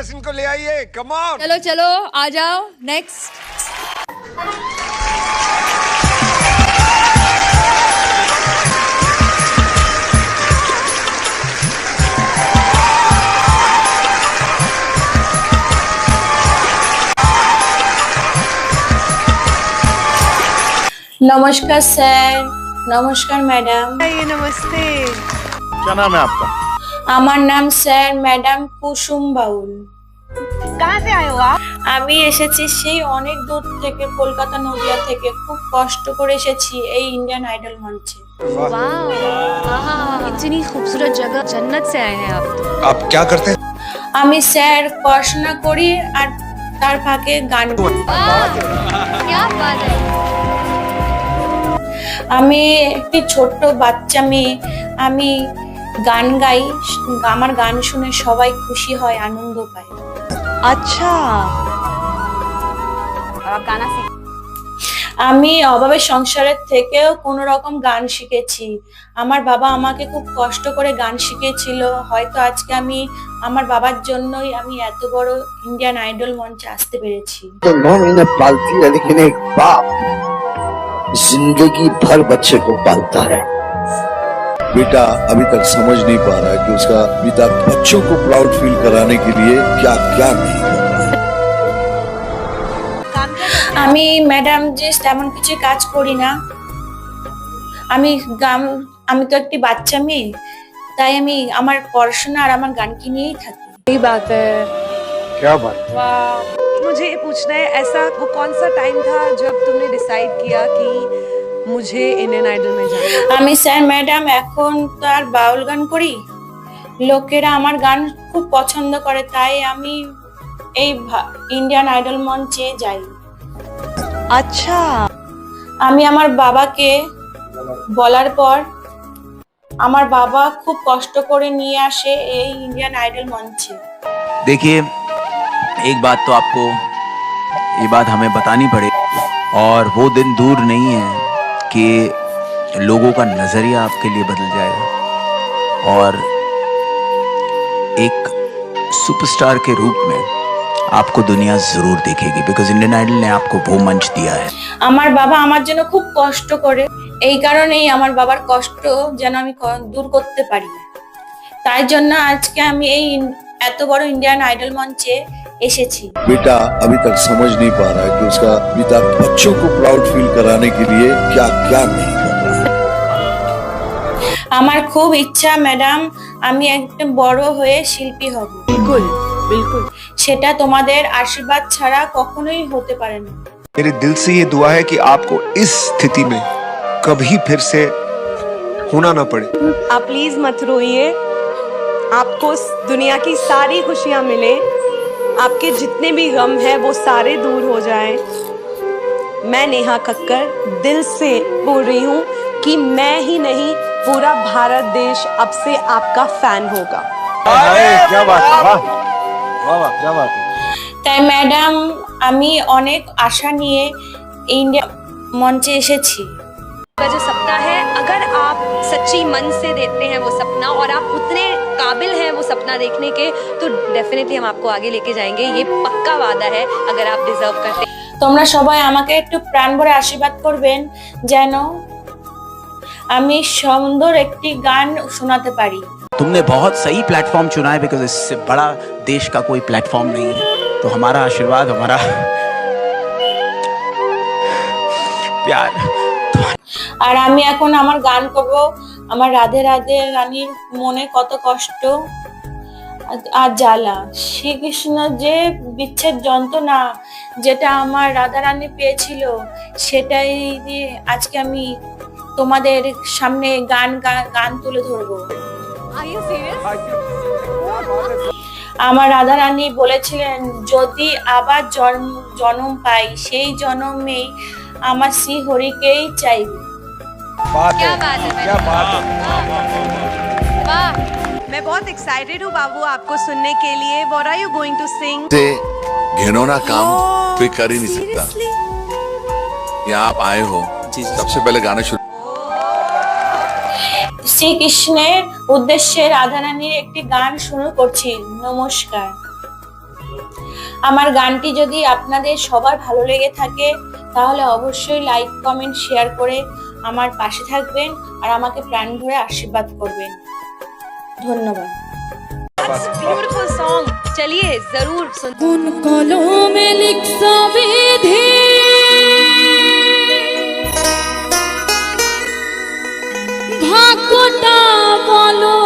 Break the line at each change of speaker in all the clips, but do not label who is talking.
Contestant को ले आइए कमॉन
चलो चलो आ जाओ नेक्स्ट नमस्कार सर नमस्कार
मैडम नमस्ते.
क्या नाम है आपका?
আমার নাম স্যার ম্যাডাম কুসুম বাউল। আমি এসেছি সেই অনেক দূর থেকে কলকাতা নদিয়া থেকে। খুব কষ্ট করে এসেছি এই ইন্ডিয়ান আইডল মঞ্চে। আমি স্যার পড়াশোনা করি আর তার ফাঁকে গান আমি একটি ছোট্ট বাচ্চা মেয়ে। আমি গান গাই আমার গান শুনে সবাই খুশি হয় আনন্দ পায়।
আচ্ছা।
আমি অভাবের সংসারের থেকেও কোন রকম গান শিখেছি। আমার বাবা আমাকে খুব কষ্ট করে গান শিখেছিল হয়তো আজকে আমি আমার বাবার জন্যই আমি এত বড় ইন্ডিয়ান আইডল মঞ্চে আসতে পেরেছি।
জিন্দগি ভর কো পালতা बेटा अभी तक समझ नहीं पा रहा है कि उसका पिता बच्चों को प्राउड फील कराने के लिए क्या क्या नहीं कर रहा है
काम क्या करते
আমি ম্যাডাম যে তেমন কিছু কাজ করি না আমি গান আমি তো একটি বাচ্চা মেয়ে তাই আমি আমার পড়াশোনা আর আমার গানকে নিয়েই থাকি
सही बात है
क्या बात
मुझे ये पूछना है ऐसा वो कौन सा टाइम था जब तुमने डिसाइड किया कि मुझे इंडियन आइडल में जाना है?
আমি স্যার ম্যাডাম এখন তো আর বাউল গান করি লোকেরা আমার গান খুব পছন্দ করে তাই আমি এই ইন্ডিয়ান আইডল মঞ্চে যাই
अच्छा
আমি আমার বাবাকে বলার পর আমার বাবা খুব কষ্ট করে নিয়ে আসে এই ইন্ডিয়ান আইডল মঞ্চে
देखिए एक बात तो आपको ये बात हमें बतानी पड़े और वो दिन दूर नहीं है कि लोगों का नज़रिया आपके लिए बदल जाएगा और एक सुपरस्टार के रूप में आपको दुनिया ज़रूर देखेगी बिकॉज इंडियन आइडल ने आपको वो मंच दिया है
আমার বাবা আমার জন্য খুব কষ্ট করে এই কারণেই আমার বাবার কষ্ট যেন আমি ক- দূর করতে পারি তাই জন্য আজকে আমি এই ইন- এত বড় ইন্ডিয়ান আইডল মঞ্চে এসেছি
बेटा अभी तक समझ नहीं पा रहा है कि उसका पिता बच्चों को प्राउड फील कराने के लिए क्या क्या नहीं कर रहा है
আমার খুব ইচ্ছা ম্যাডাম আমি একদম বড় হয়ে শিল্পী হব
बिल्कुल बिल्कुल
সেটা তোমাদের আশীর্বাদ ছাড়া কখনোই হতে পারে না
मेरे दिल से ये दुआ है कि आपको इस स्थिति में कभी फिर से होना ना पड़े
आप प्लीज मत रोइए आपको स- दुनिया की सारी खुशियां मिले आपके जितने भी गम हैं वो सारे दूर हो जाएं मैं नेहा कक्कर दिल से बोल रही हूँ कि मैं ही नहीं पूरा भारत देश अब से आपका फैन होगा
क्या बात है वाह वाह वाह क्या बात है
তাই ম্যাডাম আমি অনেক আশা নিয়ে ইন্ডিয়া মঞ্চে এসেছি
का जो सपना है अगर आप सच्ची मन से देते हैं वो सपना और आप उतने काबिल हैं वो सपना देखने के तो डेफिनेटली हम आपको आगे लेके जाएंगे ये पक्का वादा है अगर आप डिजर्व करते हैं
তোমরা সবাই আমাকে একটু প্রাণ ভরে আশীর্বাদ করবেন যেন আমি সুন্দর একটি গান শোনাতে পারি
तुमने बहुत सही प्लेटफॉर्म चुना है बिकॉज इससे बड़ा देश का कोई प्लेटफॉर्म नहीं है तो हमारा आशीर्वाद हमारा प्यार
আর আমি এখন আমার গান করব আমার রাধে রাধে রানীর মনে কত কষ্ট আর- জ্বালা। শ্রীকৃষ্ণ যে বিচ্ছেদ যন্ত্রণা যেটা আমার রাধা রানী পেয়েছিল সেটাই দিয়ে আজকে আমি তোমাদের সামনে গান গান তুলে ধরবো। আমার রাধা রানী বলেছিলেন যদি আবার জন্ম জন্ম পাই সেই জন্মেই আমার শ্রী হরিকেই চাইবে।
बात
क्या
है
बात है
क्या बात है
वाह
मैं बहुत एक्साइटेड हूँ बाबू आपको सुनने के लिए what are you going to sing
से घिनौना काम कोई कर ही नहीं सकता यहाँ आप आए हो सबसे पहले गाना शुरू
শ্রীকৃষ্ণের উদ্দেশ্যে রাধারানীর একটি গান শুরু করছি নমস্কার
আমার গানটি যদি আপনাদের সবার ভালো লেগে থাকে তাহলে অবশ্যই লাইক কমেন্ট শেয়ার করে আমার পাশে থাকবেন আর আমাকে প্রাণ ভরে আশীর্বাদ করবেন ধন্যবাদ
ब्यूटीफुल सॉन्ग चलिए जरूर सुन
কোন কলমে লিখছা বিধি ভাগ্যটা বলো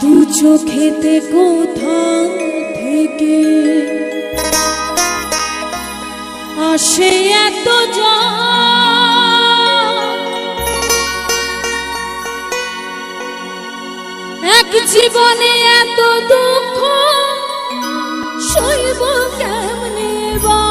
দু চোখেতে কোথা থেকে আসে এত এক জীবনে এত দুঃখ সইব কেমনে বা?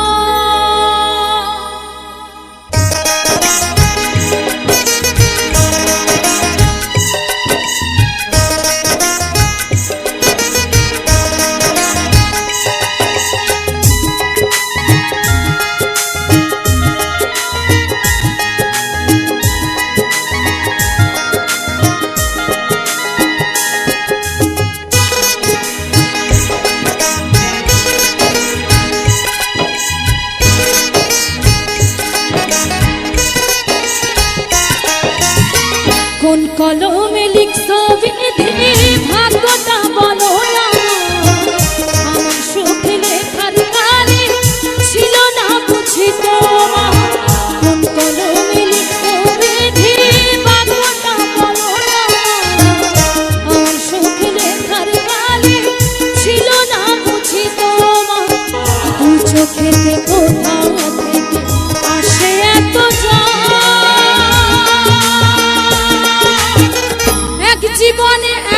জীবনে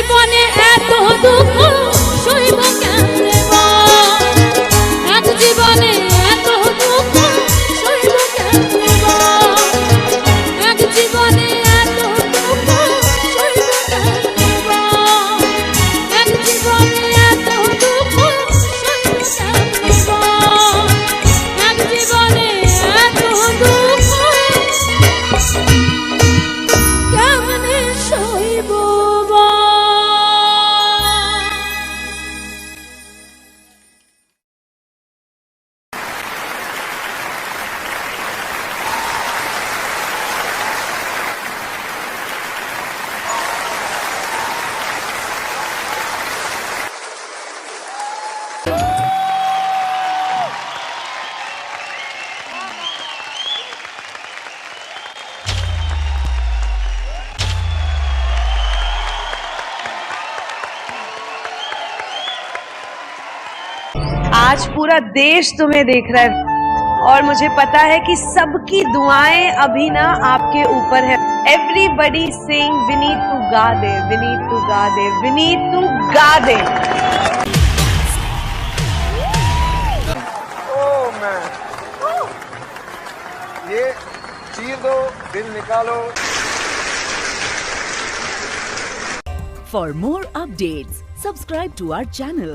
জীবনে এত দুঃখ
पूरा देश तुम्हें देख रहा है। और मुझे पता है कि सबकी दुआएँ अभी ना आपके ऊपर है। एवरीबडी सिंग विनीत तू गा दे विनीत तू गा दे विनीत तू गा दे.
ये चीर दो दिल निकालो।
For more updates, subscribe to our channel,